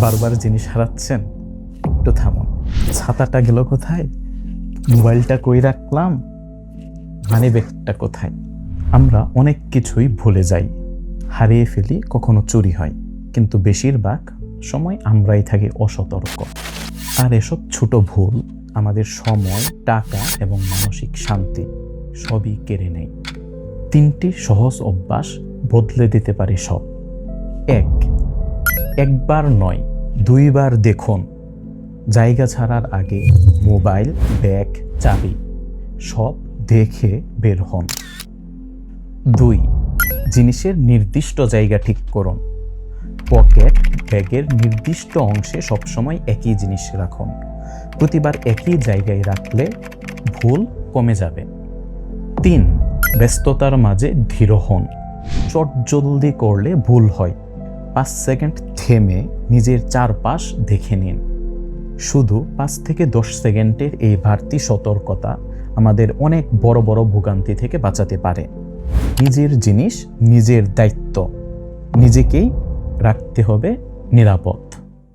বারবার জিনিস হারাচ্ছেন, একটু থামুন। ছাতাটা গেল কোথায়? মোবাইলটা কই রাখলাম? মানি ব্যাগটা কোথায়? আমরা অনেক কিছুই ভুলে যাই। হারিয়ে ফেলি, কখনো চুরি হয়। কিন্তু বেশিরভাগ সময় আমরাই থাকি অসতর্ক। আর এসব ছোট ভুল আমাদের সময়, টাকা এবং মানসিক শান্তি সবই কেড়ে নেয়। তিনটি সহজ অভ্যাস বদলে দিতে পারে সব। এক একবার নয়, দুইবার দেখুন। জায়গা ছাড়ার আগে মোবাইল, ব্যাগ, চাবি, সব দেখে বের হন। দুই, জিনিসের নির্দিষ্ট জায়গা ঠিক করুন। পকেট, ব্যাগের নির্দিষ্ট অংশে সবসময় একই জিনিস রাখুন। প্রতিবার একই জায়গায় রাখলে ভুল কমে যাবে। তিন, ব্যস্ততার মাঝে ধীর হন। চট জলদি করলে ভুল হয়। পাঁচ সেকেন্ড থেমে নিজের চারপাশ দেখে নিন। শুধু পাঁচ থেকে দশ সেকেন্ডের এই বাড়তি সতর্কতা আমাদের অনেক বড় বড় ভোগান্তি থেকে বাঁচাতে পারে। নিজের জিনিস নিজের দায়িত্ব। নিজেকেই রাখতে হবে নিরাপদ।